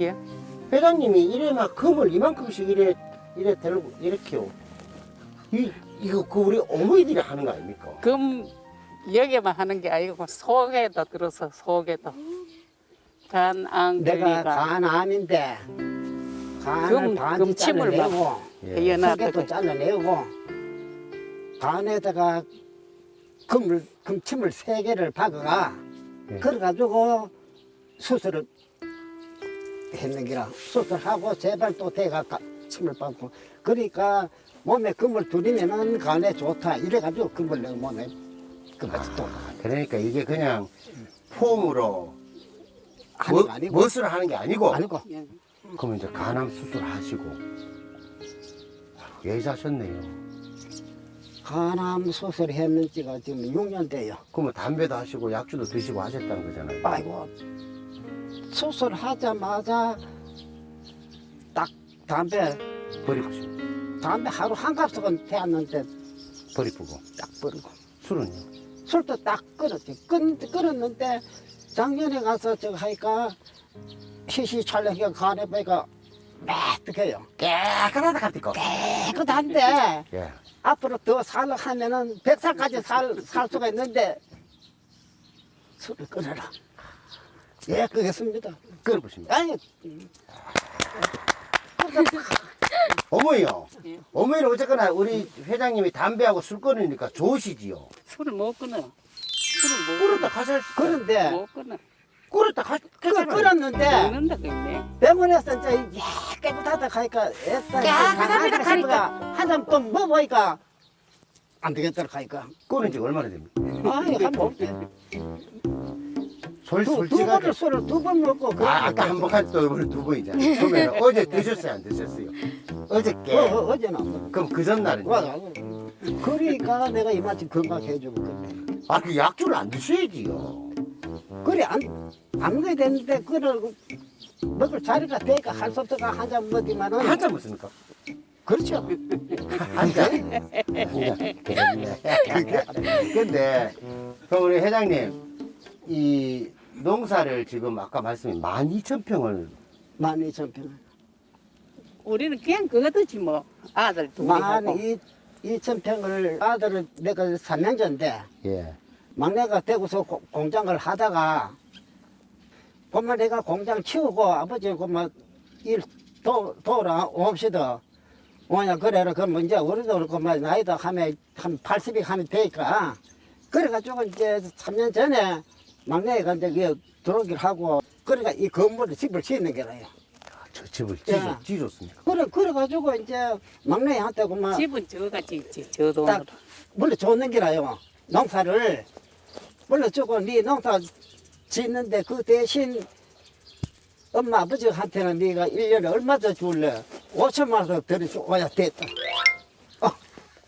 예. 회장님이 이래 막 금을 이만큼씩 이래 이래 들고 이렇게요. 이 이거 그 우리 어머니들이 하는 거 아닙니까? 금 여기만 하는 게 아니고 속에도 들어서 속에도 간안 내가 걸리가 간암인데 간을 금- 반지 금침을 막 잘라내고 예. 속에도 잘라내고 간에다가 금을 금침을 세 개를 박아가 예. 그래가지고 수술을 했는 기라 수술하고 제발 또 대가 가- 침을 박고 그러니까 몸에 금을 두리면은 간에 좋다 이래가지고 금을 내 몸에 그까지 또 그러니까 이게 그냥 폼으로 하는 뭐, 거 아니고 멋을 하는 게 아니고 아니고 예. 그러면 이제 간암 수술 하시고 예의자셨네요. 간암 수술 했는지가 지금 6년 돼요. 그러면 담배도 하시고 약주도 드시고 하셨다는 거잖아요. 아이고 수술하자마자 딱 담배 버리고 싶 담배 하루 한 갑석은 태웠는데 버리고 딱 버리고 술은요. 술도 딱 끊었지 끊, 끊었는데 작년에 가서 저거 하니까 시시 촬영해 간에 보니까 매뜩해요 깨끗하다 같을까? 깨끗한데 예. 앞으로 더 살려 하면은 100살까지 살, 살 수가 있는데 술을 끊어라 예 그겠습니다 끊어보십니다. 아니 어머니요. 예. 어머니는 어쨌거나 우리 회장님이 담배하고 술 끊으니까 좋으시지요. 술을 못 끊어. 술을 못 끊었다 가실 그런데 못 끊어. 끊었다 가그 끊었는데 끊는다 그랬네. 병원에서 이제 야 깨끗하다 하니까 애써 깨끗합니다 하니까 한잔 또 먹어보니까 안 되겠더라 하니까 끊은 지 얼마나 됩니까? 아이 한번 솔 두, 두 솔직하게. 번을 술을 두 번 먹고 그러니까 아, 아까 한번할때 이번에 두 번이잖아요. 그러면 어제 드셨어요, 안 드셨어요? 어저께. 어, 어, 어제는 안 먹고 그럼 그 전날은? 맞아 그러니까 내가 이만큼 건강해 주고 그래 아, 그 약주를 안 드셔야지요. 그래 안, 안 먹어야 되는데 그걸 먹을 자리가 되니까 할 수 없어가 한잔 먹지만은 한잔 먹습니까? 그렇죠 한 잔? 한 잔. 그랬네. 근데, 그럼 우리 회장님, 이 농사를 지금 아까 말씀이 12,000평을 만 이천 평 우리는 그냥 그거지 뭐. 아들 둘이 만 하고. 이, 이천 평을 아들을 내가 삼명전인데 예. 막내가 대구서 고- 공장을 하다가 그만 내가 공장 치우고 아버지 그만 일 도, 도라 옵시다 뭐냐 그래라 그럼 이제 우리도 그만 나이도 하면 한 80이 하면 되니까 그래가지고 이제 3년 전에 막내가 이제 그 들어오기를 하고 그러니까 이 건물을 집을 짓는 게라요 저 집을 예. 찢어, 찢었습니까? 그래 그래가지고 이제 막내한테 그만 집은 저같이 있지. 저 돈으로. 딱 물론 줬는 게라요. 농사를 물론 주고 네 농사 짓는데 그 대신 엄마 아버지한테는 네가 일년에 얼마 더 줄래? 5천만 원 들여줘야 됐다.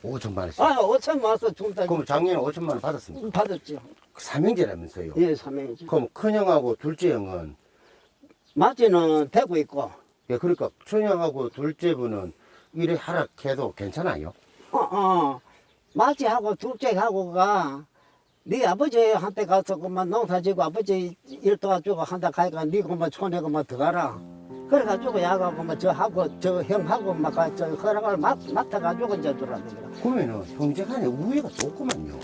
5천만 원씩. 아, 5천만 원 준다. 그럼 작년에 5천만 원 받았습니까? 받았죠. 삼형제라면서요. 예, 삼행이죠. 그럼 큰형하고 둘째 형은 맞이는 되고 있고, 예 그러니까 큰형하고 둘째 분은 일에 하락해도 괜찮아요? 어, 어, 맞이하고 둘째하고가 네 아버지한테 가서 그만 농사 지고 아버지 일 도와주고 한다 가니까 네 그만 촌에 그만 들어가라. 그래가지고 야가 그만 저하고 저 형하고 막저 허락을 맡, 맡아가지고 이제 거라. 그러면은 형제 간에 우애가 좋구만요.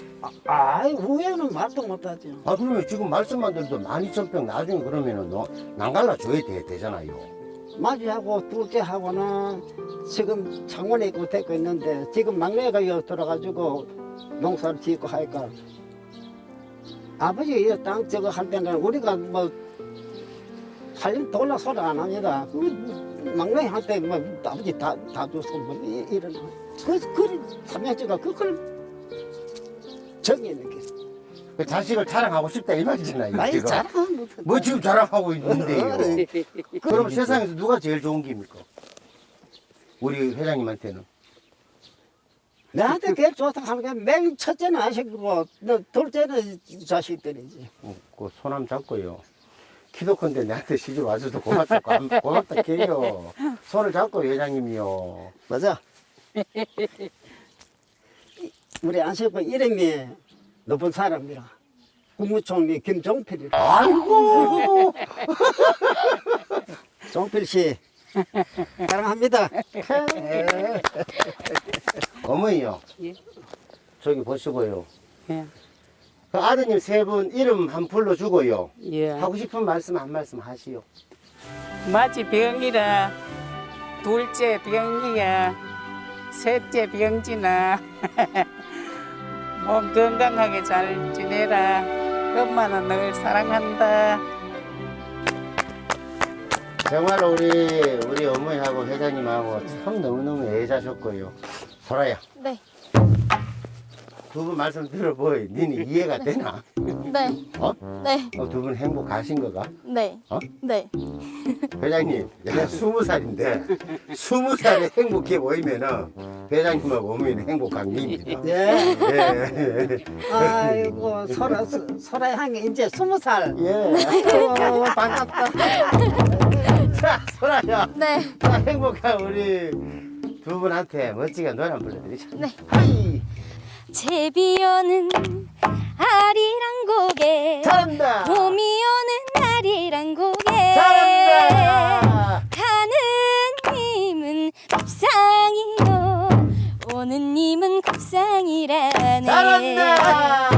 아이 우에는 말도 못하죠. 아 그러면 지금 말씀만 들어도 12,000평 나중에 그러면은 너 난갈라 줘야 돼, 되잖아요. 맞이하고 둘째하고는 지금 창원에 있고 데리고 있는데 지금 막내가 여기 들어가지고 농사를 짓고 하니까 아버지 이 땅 저거 할 때는 우리가 뭐 살림 돌라 소리 안 합니다. 그 막내한테 뭐 아버지 다, 다 줬어 뭐 이- 이런 그, 그 삼형제가 그걸 정해는 게그 자식을 자랑하고 싶다 이 말이잖아요. 지금. 자랑은 못뭐 지금 자랑하고 있는데요. 그래. 그럼 세상에서 누가 제일 좋은 g입니까? 우리 회장님한테는. 나한테 제일 좋다 하는 게맨 첫째는 아시고 너 둘째는 자식들이지. 어, 그 손함 잡고요. 키도 큰데 내한테 시집 와줘도 고맙다, 고- 고맙다 캐요. 손을 잡고 회장님이요. 맞아. 우리 안식구 이름이 높은 사람이라. 국무총리 김종필이라. 아이고! 종필 씨 사랑합니다. 어머니요. 예. 저기 보시고요. 예. 그 아드님 세 분 이름 한 불러주고요. 예. 하고 싶은 말씀 한 말씀 하시오. 마지 병이라 둘째 병이야 셋째 병지나 몸 건강하게 잘 지내라 엄마는 늘 사랑한다 정말 우리 우리 어머니하고 회장님하고 참 너무너무 애자셨고요. 소라야 네, 두 분 말씀 들어보이. 니는 이해가 되나? 네, 어? 네, 두분 행복하신 거가? 네, 어? 네. 회장님, 내가 스무 살인데 스무 살에 행복해 보이면은 회장님하고 어머니는 행복한 게입니다. 네. 예. 아이고 소라 소라 향이 이제 스무 살. 예. 아이고, 반갑다. 자, 소라야. 네. 자, 행복한 우리 두 분한테 멋지게 노래 한번 불러드리자. 네. 하이. 제비오는 아리랑 고개 잘한다. 봄이 오는 아리랑 고개 잘한다. 가는 님은 곱상이요 오는 님은 곱상이라네 잘한다.